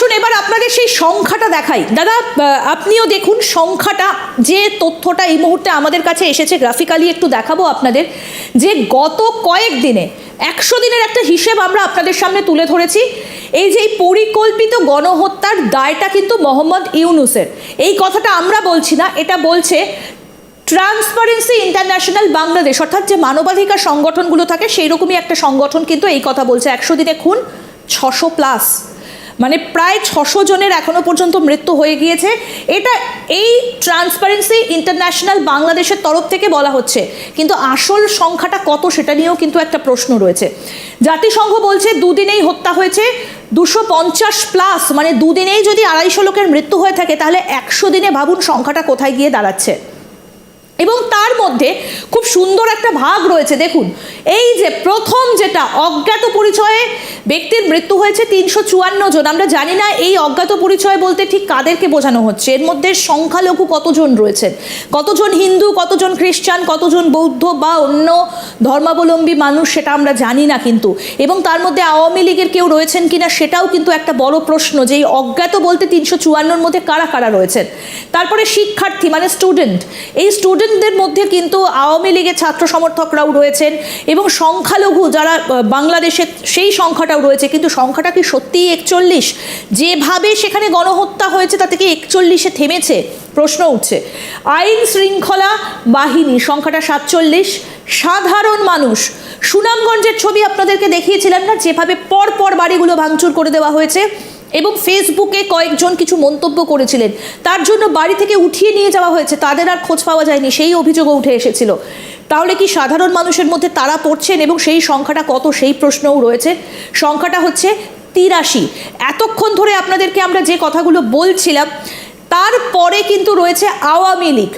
আসুন, এবার আপনাদের সেই সংখ্যাটা দেখাই। দাদা আপনিও দেখুন সংখ্যাটা, যে তথ্যটা এই মুহূর্তে আমাদের কাছে এসেছে গ্রাফিক্যালি একটু দেখাবো আপনাদের। যে গত কয়েক দিনে, একশো দিনের একটা হিসেব আমরা আপনাদের সামনে তুলে ধরেছি। এই যে পরিকল্পিত গণহত্যার দায়টা কিন্তু মোহাম্মদ ইউনুসের। এই কথাটা আমরা বলছি না, এটা বলছে ট্রান্সপারেন্সি ইন্টারন্যাশনাল বাংলাদেশ অর্থাৎ যে মানবাধিকার সংগঠনগুলো থাকে সেই রকমই একটা সংগঠন কিন্তু এই কথা বলছে। একশো দিনে খুন, ছশো প্লাস মানে প্রায় ছশো জনের এখনও পর্যন্ত মৃত্যু হয়ে গিয়েছে। এটা এই ট্রান্সপারেন্সি ইন্টারন্যাশনাল বাংলাদেশের তরফ থেকে বলা হচ্ছে। কিন্তু আসল সংখ্যাটা কত সেটা নিয়েও কিন্তু একটা প্রশ্ন রয়েছে। জাতিসংঘ বলছে দুদিনেই হত্যা হয়েছে, দুশো পঞ্চাশ প্লাস মানে দুদিনেই যদি আড়াইশো লোকের মৃত্যু হয়ে থাকে, তাহলে একশো দিনে ভাবুন সংখ্যাটা কোথায় গিয়ে দাঁড়াচ্ছে। এবং তার মধ্যে খুব সুন্দর একটা ভাগ রয়েছে, দেখুন। এই যে প্রথম যেটা অজ্ঞাত পরিচয়ে ব্যক্তির মৃত্যু হয়েছে তিনশো চুয়ান্ন জন। আমরা জানি না এই অজ্ঞাত পরিচয় বলতে ঠিক কাদেরকে বোঝানো হচ্ছে। এর মধ্যে সংখ্যালঘু কতজন রয়েছেন? কতজন হিন্দু, কতজন খ্রিস্টান, কতজন বৌদ্ধ বা অন্য ধর্মাবলম্বী মানুষ সেটা আমরা জানি না কিন্তু। এবং তার মধ্যে আওয়ামী লীগের কেউ রয়েছেন কিনা সেটাও কিন্তু একটা বড় প্রশ্ন যে এই অজ্ঞাত বলতে তিনশো চুয়ান্নর মধ্যে কারা কারা রয়েছেন? তারপরে শিক্ষার্থী মানে স্টুডেন্ট এই স্টুডেন্টদের মধ্যে কিন্তু আওয়ামী লীগের ছাত্র সমর্থকরাও রয়েছেন এবং সংখ্যালঘু যারা আহ, বাংলাদেশের সেই সংখ্যাটাও রয়েছে কিন্তু সংখ্যাটা কি সত্যিই একচল্লিশ? যেভাবে সেখানে গণহত্যা হয়েছে তা থেকে একচল্লিশে থেমেছে? প্রশ্ন উঠছে। আইন শৃঙ্খলা বাহিনী সংখ্যাটা সাতচল্লিশ। সাধারণ মানুষ সুনামগঞ্জের ছবি আপনাদেরকে দেখিয়েছিলাম না? যেভাবে পর পর বাড়িগুলো ভাঙচুর করে দেওয়া হয়েছে। এবং ফেসবুকে কয়েকজন কিছু মন্তব্য করেছিলেন। তার জন্য বাড়ি থেকে উঠিয়ে নিয়ে যাওয়া হয়েছে। তাদের আর খোঁজ পাওয়া যায়নি। সেই অভিযোগও উঠে এসেছিল। তাহলে কি সাধারণ মানুষের মধ্যে তারা পড়ছেন এবং সেই সংখ্যাটা কত? সেই প্রশ্নও রয়েছে। সংখ্যাটা হচ্ছে তিরাশি। এতক্ষণ ধরে আপনাদেরকে আমরা যে কথাগুলো বলছিলাম, তারপরে কিন্তু রয়েছে আওয়ামী লীগ।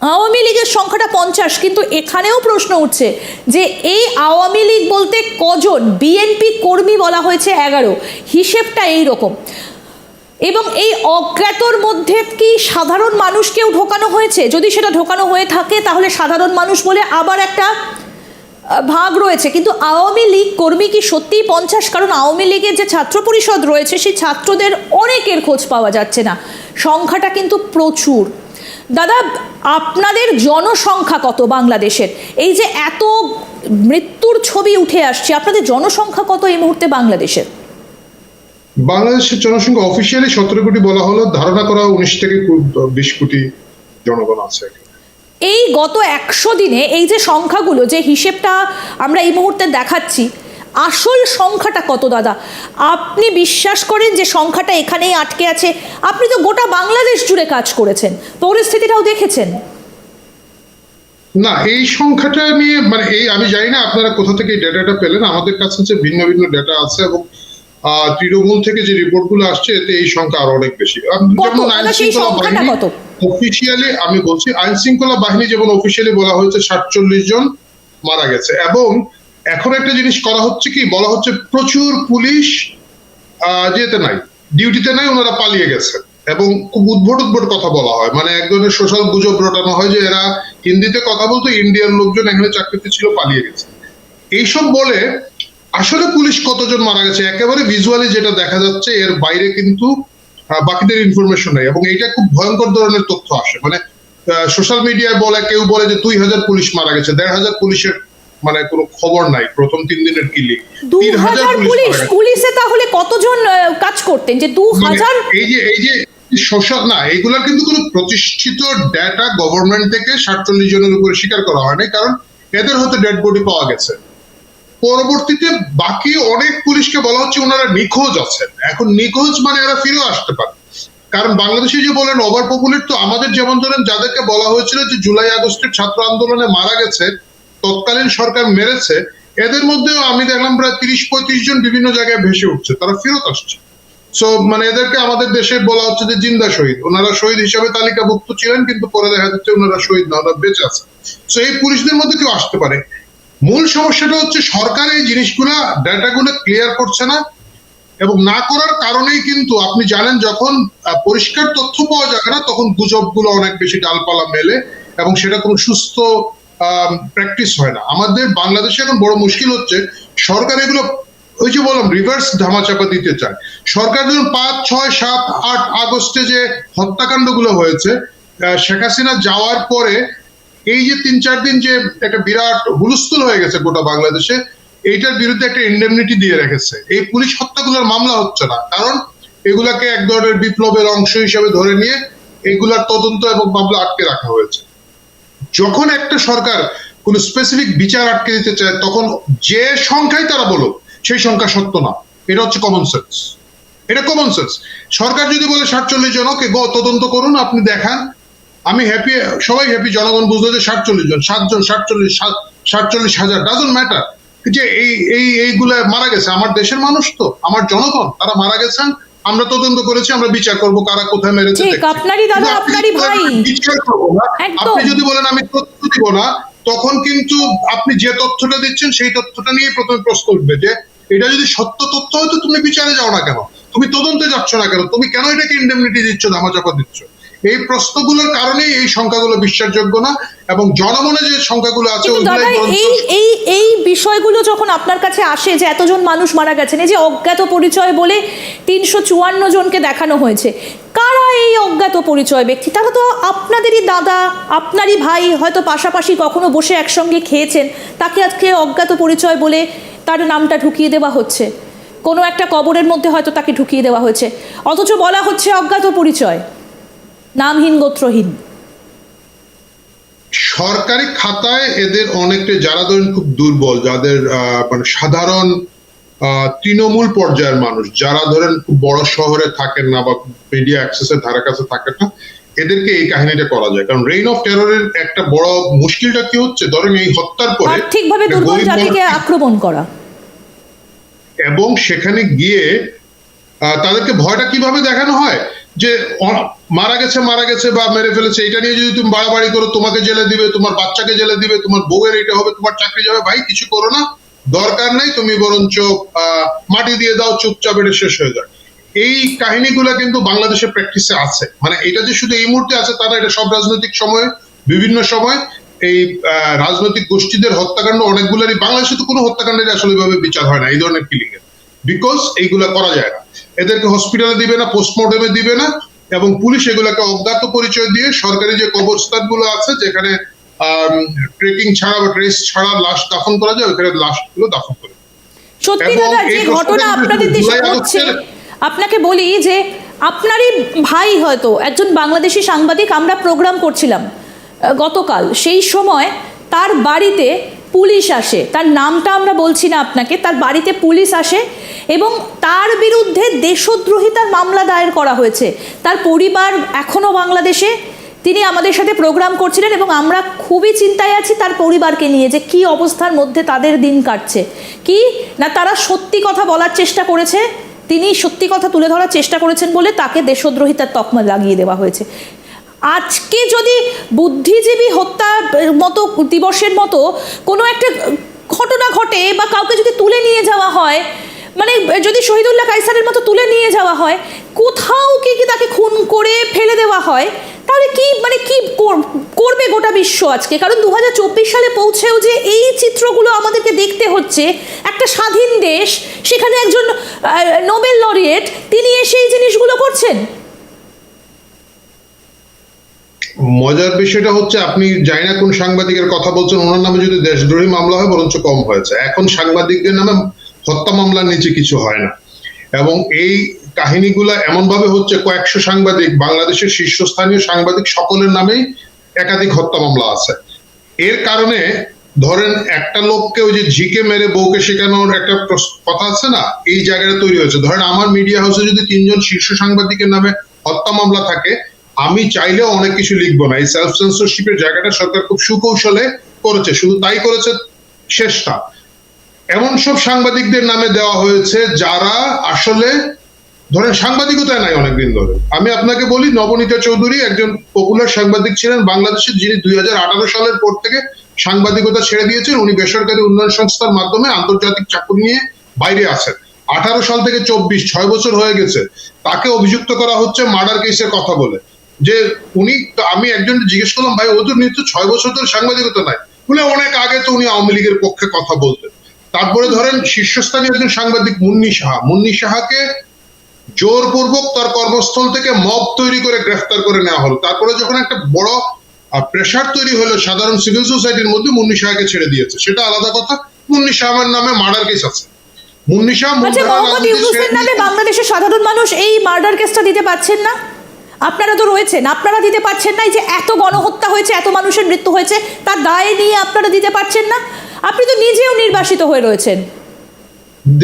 আওয়ামী লীগের সংখ্যাটা পঞ্চাশ, কিন্তু এখানেও প্রশ্ন উঠছে যে এই আওয়ামী লীগ বলতে কজন? বিএনপি কর্মী বলা হয়েছে এগারো। হিসেবটা এই রকম। এবং এই অজ্ঞাতর মধ্যে কি সাধারণ মানুষকেও ঢোকানো হয়েছে? যদি সেটা ঢোকানো হয়ে থাকে, তাহলে সাধারণ মানুষ বলে আবার একটা ভাগ রয়েছে। কিন্তু আওয়ামী লীগ কর্মী কি সত্যিই পঞ্চাশ? কারণ আওয়ামী লীগের যে ছাত্র পরিষদ রয়েছে, সেই ছাত্রদের অনেকের খোঁজ পাওয়া যাচ্ছে না। সংখ্যাটা কিন্তু প্রচুর। দাদা আপনাদের জনসংখ্যা কত বাংলাদেশের? এই যে এত মৃত্যুর ছবি উঠে আসছে আপনাদের জনসংখ্যা কত এই মুহূর্তে বাংলাদেশের? বাংলাদেশের জনসংখ্যা অফিসিয়ালি সতেরো কোটি বলা হলো ধারণা করা উনিশ থেকে বিশ কোটি জনগণ আছে এই গত একশো দিনে এই যে সংখ্যাগুলো যে হিসেবটা আমরা এই মুহূর্তে দেখাচ্ছি আসল সংখ্যাটা কত দাদা? আপনি বিশ্বাস করেন যে সংখ্যাটা এখানেই আটকে আছে? আপনি তো গোটা বাংলাদেশ জুড়ে কাজ করেছেন। পরিস্থিতিটাও দেখেছেন। না এই সংখ্যাটা নিয়ে মানে এই আমি জানি না আপনারা কোথা থেকে এই ডেটাটা পেলেন। আমাদের কাছে যে ভিন্ন ভিন্ন ডেটা আছে এবং তৃণমূল থেকে যে রিপোর্টগুলো আসছে এতে এই সংখ্যা আরও অনেক বেশি। আম, যেমন আইন শৃঙ্খলা বাহিনী? অফিসিয়ালি আমি বলছি আইন শৃঙ্খলা বাহিনী যেমন অফিসিয়ালি বলা হয়েছে সাতচল্লিশ জন মারা গেছে। এবং এখন একটা জিনিস করা হচ্ছে কি, বলা হচ্ছে প্রচুর পুলিশ যেতে নাই, ডিউটিতে নাই, ওনারা পালিয়ে গেছে। এবং খুব উদ্ভট উদ্ভট কথা বলা হয়। মানে এক ধরনের সোশ্যাল গুজব রটানো হয় যে এরা হিন্দিতে কথা বলতো ইন্ডিয়ান লোকজন এখানে চাকরিতে ছিল, পালিয়ে গেছে। এইসব বলে আসলে পুলিশ কতজন মারা গেছে? একেবারে ভিজুয়ালি যেটা দেখা যাচ্ছে, এর বাইরে কিন্তু বাকিদের ইনফরমেশন নেই। এবং এটা খুব ভয়ঙ্কর ধরনের তথ্য আসে। মানে সোশ্যাল মিডিয়ায় বলে, কেউ বলে যে দুই হাজার পুলিশ মারা গেছে, দেড় হাজার পুলিশের মানে কোনো খবর নাই প্রথম তিন দিনের কিলিং তিন হাজার পুলিশ পুলিশ তাহলে কতজন কাজ করতেন? যে দু মানে হাজার এই যে এই যে সোশ্যাল না এগুলা কিন্তু কোনো প্রতিষ্ঠিত ডেটা গভর্নমেন্ট থেকে সাতচল্লিশ জনের উপরে স্বীকার করা হয়নি কারণ এদের হয়তো ডেড বডি পাওয়া গেছে। পরবর্তীতে বাকি অনেক পুলিশকে বলা হচ্ছে ওনারা নিখোঁজ আছেন। এখন নিখোঁজ মানে এরা ফিরেও আসতে পারে। কারণ বাংলাদেশে যে বলেন ওভার পপুলেট তো আমাদের যেমন ধরেন যাদেরকে বলা হয়েছিল যে জুলাই আগস্টের ছাত্র আন্দোলনে মারা গেছে তৎকালীন সরকার মেরেছে, এদের মধ্যেও আমি দেখলাম প্রায় তিরিশ পঁয়ত্রিশ জন বিভিন্ন জায়গায় ভেসে উঠছে, তারা ফেরত আসছে। সো মানে এদেরকে আমাদের দেশে বলা হচ্ছে যে জিন্দা শহীদ। ওনারা শহীদ হিসাবে তালিকাভুক্ত ছিলেন, কিন্তু পরে দেখা যাচ্ছে ওনারা শহীদ না, ওনারা বেঁচে আছে। সো এই পুলিশদের মধ্যে কেউ আসতে পারে। মূল সমস্যাটা হচ্ছে সরকার এই জিনিসগুলা, ডাটাগুলো ক্লিয়ার করছে না, এবং না করার কারণেই কিন্তু আপনি জানেন যখন পরিষ্কার তথ্য পাওয়া যাবে না, তখন গুজবগুলো অনেক বেশি ডালপালা মেলে, এবং সেটা কোনো সুস্থ প্র্যাকটিস হয় না। আমাদের বাংলাদেশে এখন বড় মুশকিল হচ্ছে, সরকার এগুলো, ওই যে বললাম রিভার্স ধামাচাপা দিতে চায়। সরকার যখন পাঁচ, ছয়, সাত, আট আগস্টে যে হত্যাকাণ্ডগুলো হয়েছে শেখ হাসিনা যাওয়ার পরে এই যে তিন, চার দিন যে একটা বিরাট হুলস্থুল হয়ে গেছে গোটা বাংলাদেশে, এইটার বিরুদ্ধে একটা ইন্ডেমনিটি দিয়ে রেখেছে। এই পুলিশ হত্যাগুলোর মামলা হচ্ছে না, কারণ এগুলাকে এক ধরনের বিপ্লবের অংশ হিসেবে ধরে নিয়ে এগুলার তদন্ত এবং মামলা আটকে রাখা হয়েছে। যখন একটা সরকার কোন স্পেসিফিক বিচার আটকে দিতে চায়, তখন যে সংখ্যাই তারা বলুক, সেই সংখ্যা সত্য না। এটা হচ্ছে কমন সেন্স এটা কমন সেন্স সরকার যদি বলে সাতচল্লিশ জন, ওকে, গো, তদন্ত করুন, আপনি দেখান। আমি হ্যাপি সবাই হ্যাপি জনগণ বুঝলো যে সাতচল্লিশ জন, সাতজন, সাতচল্লিশ, সাত- সাতচল্লিশ হাজার ডাজন্ট ম্যাটার যে এই এই, এইগুলা মারা গেছে। আমার দেশের মানুষ তো, আমার জনগণ, তারা মারা গেছেন আমরা তদন্ত করেছি আমরা বিচার করব কারা কোথায় মেরেছে ঠিক, আপনারই দাদা, আপনি আপনারই যদি বলেন ভাই। আমি বিচার করব না, আপনি যদি বলেন আমি তথ্য দিব না তখন কিন্তু আপনি যে তথ্যটা দিচ্ছেন সেই তথ্যটা নিয়ে প্রথমে প্রশ্ন উঠবে যে এটা যদি সত্য তথ্য হয় তো তুমি বিচারে যাও না কেন? তুমি তদন্তে যাচ্ছ না কেন? তুমি কেন এটাকে ইন্ডেমনিটি দিচ্ছ ধামাচাপা দিচ্ছ? এই প্রশ্নগুলোর কারণেই এই সংখ্যাগুলো বিশ্বাসযোগ্য না এবং জনমনে যে সংখ্যাগুলো আছে এই এই এই বিষয়গুলো যখন আপনার কাছে আসে যে এতজন মানুষ মারা গেছেন এই যে অজ্ঞাত পরিচয় বলে তিনশো চুয়ান্ন জনকে দেখানো হয়েছে কারা এই অজ্ঞাত পরিচয় ব্যক্তি? তারা তো আপনাদেরই দাদা আপনারই ভাই হয়তো পাশাপাশি কখনো বসে একসঙ্গে খেয়েছেন তাকে আজকে অজ্ঞাত পরিচয় বলে তার নামটা ঢুকিয়ে দেওয়া হচ্ছে। কোনো একটা কবরের মধ্যে হয়তো তাকে ঢুকিয়ে দেওয়া হয়েছে। অথচ বলা হচ্ছে অজ্ঞাত পরিচয়। নামহীন গোত্রহীন। সরকারি খাতায় এদের অনেকটা যারা ধরেন খুব দুর্বল যাদের মানে সাধারণ তৃণমূল পর্যায়ের মানুষ যারা ধরেন খুব বড় শহরে থাকেন না বা মিডিয়া অ্যাক্সেসের ধারে কাছে থাকেন না এদেরকে এই কাহিনীটা করা যায়। কারণ রেইন অফ টেররের একটা বড় মুশকিলটা কি হচ্ছে? ধরেন এই হত্যার পরে আর্থিকভাবে দুর্বল জাতিকে আক্রমণ করা। এবং সেখানে গিয়ে তাদেরকে ভয়টা কীভাবে দেখানো হয়? যে মারা গেছে মারা গেছে বা মেরে ফেলেছে, এটা নিয়ে যদি তুমি বাড়াবাড়ি করো, তোমাকে জেলে দিবে, তোমার বাচ্চাকে জেলে দিবে, তোমার বউয়ের এটা হবে, তোমার চাকরি যাবে, ভাই কিছু করো না। দরকার নেই, তুমি বরঞ্চ মাটি দিয়ে দাও, চুপচাপ এটা শেষ হয়ে যায় এই কাহিনীগুলো কিন্তু বাংলাদেশের প্র্যাকটিসে আছে। মানে এটা যে শুধু এই মুহূর্তে আছে তারা এটা সব রাজনৈতিক সময়ে, বিভিন্ন সময়, এই রাজনৈতিক গোষ্ঠীদের হত্যাকাণ্ড অনেকগুলোরই, বাংলাদেশে তো কোনো হত্যাকাণ্ডের আসলে বিচার হয় না, এই ধরনের কিলিং এর বিকজ এইগুলা করা যায় না। এদেরকে হসপিটালে দিবে না পোস্টমর্টমে দিবে না এবং পুলিশ এগুলাকে অজ্ঞাত পরিচয় দিয়ে সরকারি যে কবরস্থানগুলো আছে যেখানে ট্রেকিং ছাড়া বা ট্রেস ছাড়া লাশ দাফন করা যায় ওখানে লাশগুলো দাফন করে সত্যি দাদা যে ঘটনা আপনাদের দেশে আগস্টের- আপনাকে বলি যে আপনারই ভাই হয়তো একজন বাংলাদেশি সাংবাদিক আমরা প্রোগ্রাম করছিলাম গতকাল সেই সময় তার বাড়িতে পুলিশ আসে। তার নামটা আমরা বলছি না আপনাকে, তার বাড়িতে পুলিশ আসে এবং তার বিরুদ্ধে দেশদ্রোহিতার মামলা দায়ের করা হয়েছে। তার পরিবার এখনও বাংলাদেশে। তিনি আমাদের সাথে প্রোগ্রাম করছিলেন এবং আমরা খুবই চিন্তায় আছি তার পরিবারকে নিয়ে যে কি অবস্থার মধ্যে তাদের দিন কাটছে। কি? না, তারা সত্যি কথা বলার চেষ্টা করেছে? তিনি সত্যি কথা তুলে ধরার চেষ্টা করেছেন বলে তাকে দেশদ্রোহিতার তকমা লাগিয়ে দেওয়া হয়েছে। আজকে যদি বুদ্ধিজীবী হত্যা মতো, দিবসের মতো কোনো একটা ঘটনা ঘটে বা কাউকে যদি তুলে নিয়ে যাওয়া হয় মানে যদি শহীদুল্লাহ কাইসারের মতো তুলে নিয়ে যাওয়া হয়, কোথাও কি কি তাকে খুন করে ফেলে দেওয়া হয়, তাহলে কি মানে কি কর- করবে গোটা বিশ্ব আজকে? কারণ দু হাজার চব্বিশ সালে পৌঁছেও যে এই চিত্রগুলো আমাদেরকে দেখতে হচ্ছে, একটা স্বাধীন দেশ, সেখানে একজন নোবেল লরিয়েট, তিনি এসে এই জিনিসগুলো করছেন। মজার বিষয়টা হচ্ছে আপনি জানি না কোন সাংবাদিকের কথা বলছেন, ওনার নামে যদি দেশদ্রোহী মামলা হয়, বরঞ্চ কম হয়েছে। এখন সাংবাদিকদের নামে হত্যা মামলার নিচে কিছু হয় না। এবং এই কাহিনীগুলা এমন ভাবে হচ্ছে কয়েকশো সাংবাদিক, বাংলাদেশের শীর্ষস্থানীয় সাংবাদিক সকলের নামেই একাধিক হত্যা মামলা আছে। এর কারণে ধরেন একটা লোককে ওই যে ঝিকে মেরে বউকে শেখানোর একটা কথা আছে না? এই জায়গাটা তৈরি হয়েছে। ধরেন আমার মিডিয়া হাউসে যদি তিনজন শীর্ষ সাংবাদিকের নামে হত্যা মামলা থাকে আমি চাইলেও অনেক কিছু লিখব না। এই সেলফ সেন্সরশিপের জায়গাটা সরকার খুব সুকৌশলে করেছে, শুধু তাই করেছে শেষটা। এমন সব সাংবাদিকদের নামে দেওয়া হয়েছে যারা আসলে, ধরেন সাংবাদিকতায় নাই অনেকদিন ধরে। আমি আপনাকে বলি, নবনীতা চৌধুরী একজন পপুলার সাংবাদিক ছিলেন বাংলাদেশের, যিনি দুই হাজার আঠারো সালের পর থেকে সাংবাদিকতা ছেড়ে দিয়েছেন। উনি বেসরকারি উন্নয়ন সংস্থার মাধ্যমে আন্তর্জাতিক চাকরি নিয়ে বাইরে আছেন। আঠারো সাল থেকে চব্বিশ, ছয় বছর হয়ে গেছে। তাকে অভিযুক্ত করা হচ্ছে মার্ডার কেসের কথা বলে। যে উনি আমি একজন জিজ্ঞেস করলাম ভাই ও তো নিশ্চয় ছয় বছর ধরে সাংবাদিকতা নাই। বলে অনেক আগে তো উনি আওয়ামী লীগের পক্ষে কথা বলতেন। তারপরে ধরেন শীর্ষস্থানীয় একজন সাংবাদিক মুন্নি সাহা। মুন্নি সাহাকে জোরপূর্বক তার কর্মস্থল থেকে মব তৈরি করে গ্রেফতার করে নেওয়া হলো। তারপরে যখন একটা বড় প্রেশার তৈরি হলো সাধারণ সিভিল সোসাইটির মধ্যে মুন্নি সাহাকে ছেড়ে দিয়েছে। সেটা আলাদা কথা। মুন্নি সাহার নামে মার্ডার কেস আছে। মুন্নি শাহ আচ্ছা বাংলাদেশের সাধারণ মানুষ এই মার্ডার কেসটা দিতে পারছেন না? আপনারা তো রয়েছেন, আপনারা দিতে পারছেন না যে এত গণহত্যা হয়েছে, এত মানুষের মৃত্যু হয়েছে তার দায় নিয়ে আপনারা দিতে পারছেন না? আপনি তো নিজেও নির্বাসিত হয়ে রয়েছেন।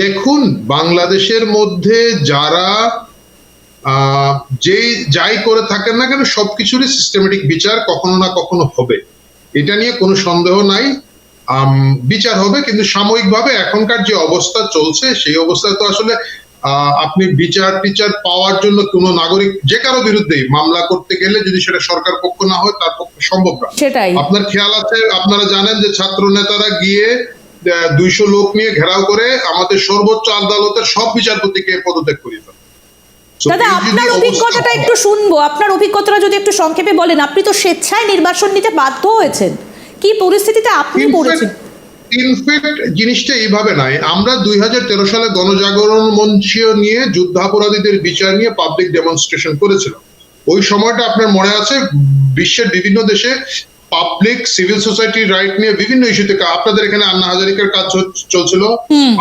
দেখুন, বাংলাদেশের মধ্যে যারা যে যাই করে থাকেন না কেন, সবকিছুরই সিস্টেমেটিক বিচার কখনো না কখনো হবে। এটা নিয়ে কোনো সন্দেহ নাই। বিচার হবে, কিন্তু সাময়িকভাবে এখনকার যে অবস্থা চলছে, সেই অবস্থায় তো আসলে আপনি বিচার টিচার পাওয়ার জন্য কোনো নাগরিক যে কারও বিরুদ্ধেই মামলা করতে গেলে যদি সেটা সরকার পক্ষ না হয় তার পক্ষে সম্ভব না। সেটাই। আপনার খেয়াল আছে আপনারা জানেন যে ছাত্র নেতারা গিয়ে দুইশো লোক নিয়ে ঘেরাও করে আমাদের সর্বোচ্চ আদালতের সব বিচারপতিকে পদত্যাগ করিয়ে। দাদা যদি আপনার অভিজ্ঞতাটা একটু শুনব। আপনার অভিজ্ঞতাটা যদি একটু সংক্ষেপে বলেন আপনি তো স্বেচ্ছায় নির্বাসন নিতে বাধ্য হয়েছেন। কি পরিস্থিতিতে আপনি পড়েছেন? ইনফ্যাক্ট জিনিসটা এইভাবে আমরা দুই সালে গণজাগরণ মঞ্চ নিয়ে যুদ্ধাপরাধীদের বিচার নিয়ে পাবলিক ডেমনস্ট্রেশন করেছিলাম। ওই সময়টা আপনার মনে আছে? বিশ্বের বিভিন্ন দেশে পাবলিক সিভিল সোসাইটির রাইট নিয়ে বিভিন্ন ইস্যুতে আপনাদের এখানে আন্না হাজারিকার কাজ চলছিল।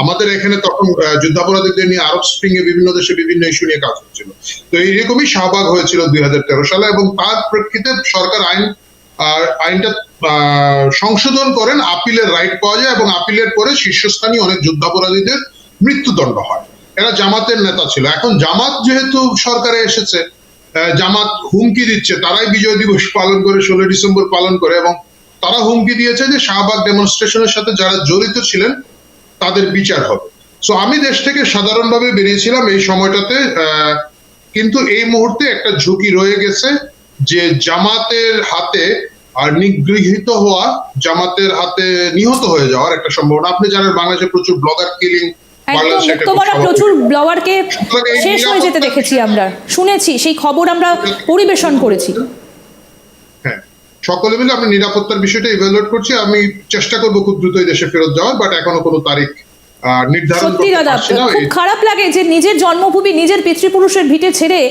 আমাদের এখানে তখন যুদ্ধাপরাধীদের নিয়ে আরব স্প্রিং এ বিভিন্ন দেশে বিভিন্ন ইস্যু নিয়ে কাজ হচ্ছিল। তো এইরকমই শাহবাগ হয়েছিল দুই হাজার তেরো সালে এবং তার প্রেক্ষিতে সরকার আইন আইনটা আহ, সংশোধন করেন আপিলের রাইট পাওয়া যায় এবং আপিলের পরে শীর্ষস্থানীয় অনেক যুদ্ধাপরাধীদের মৃত্যুদণ্ড হয়। এরা জামাতের নেতা ছিল। এখন জামাত যেহেতু সরকারে এসেছে জামাত হুমকি দিচ্ছে তারাই বিজয় দিবস পালন করে ষোলোই ডিসেম্বর পালন করে এবং তারা হুমকি দিয়েছে যে শাহবাগ ডেমনস্ট্রেশনের সাথে যারা জড়িত ছিলেন তাদের বিচার হবে। সো আমি দেশ থেকে সাধারণভাবে বেরিয়েছিলাম এই সময়টাতে কিন্তু এই মুহূর্তে একটা ঝুঁকি রয়ে গেছে। যে জামাতের হাতে আর নিগৃহীত হওয়া জামাতের হাতে নিহত হয়ে যাওয়ার একটা সম্ভাবনা। আপনি জানেন বাংলাদেশে প্রচুর ব্লগার কিলিং প্রচুর ব্লগারকে শেষ হয়ে যেতে দেখেছি আমরা শুনেছি সেই খবর আমরা পরিবেশন করেছি। হ্যাঁ সকলে মিলে আমি নিরাপত্তার বিষয়টা ইভ্যালুয়েট করছি আমি চেষ্টা করব খুব দ্রুতই দেশে ফেরত যাওয়ার বাট এখনও কোনো তারিখ নির্ধারণ সত্যি দাদা খুব খারাপ লাগে যে নিজের জন্মভূমি নিজের পিতৃপুরুষের ভিটে ছেড়ে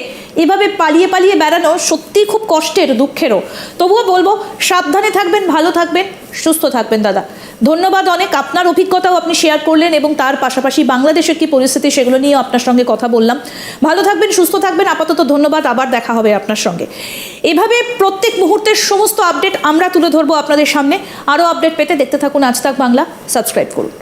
এভাবে পালিয়ে পালিয়ে বেড়ানো সত্যি খুব কষ্টের দুঃখেরও। তবুও বলব সাবধানে থাকবেন ভালো থাকবেন সুস্থ থাকবেন দাদা। ধন্যবাদ অনেক আপনার অভিজ্ঞতাও আপনি শেয়ার করলেন এবং তার পাশাপাশি বাংলাদেশের কি পরিস্থিতি সেগুলো নিয়েও আপনার সঙ্গে কথা বললাম। ভালো থাকবেন সুস্থ থাকবেন আপাতত ধন্যবাদ আবার দেখা হবে আপনার সঙ্গে। এভাবে প্রত্যেক মুহূর্তের সমস্ত আপডেট আমরা তুলে ধরবো আপনাদের সামনে। আরও আপডেট পেতে দেখতে থাকুন আজ তাক বাংলা সাবস্ক্রাইব করুন।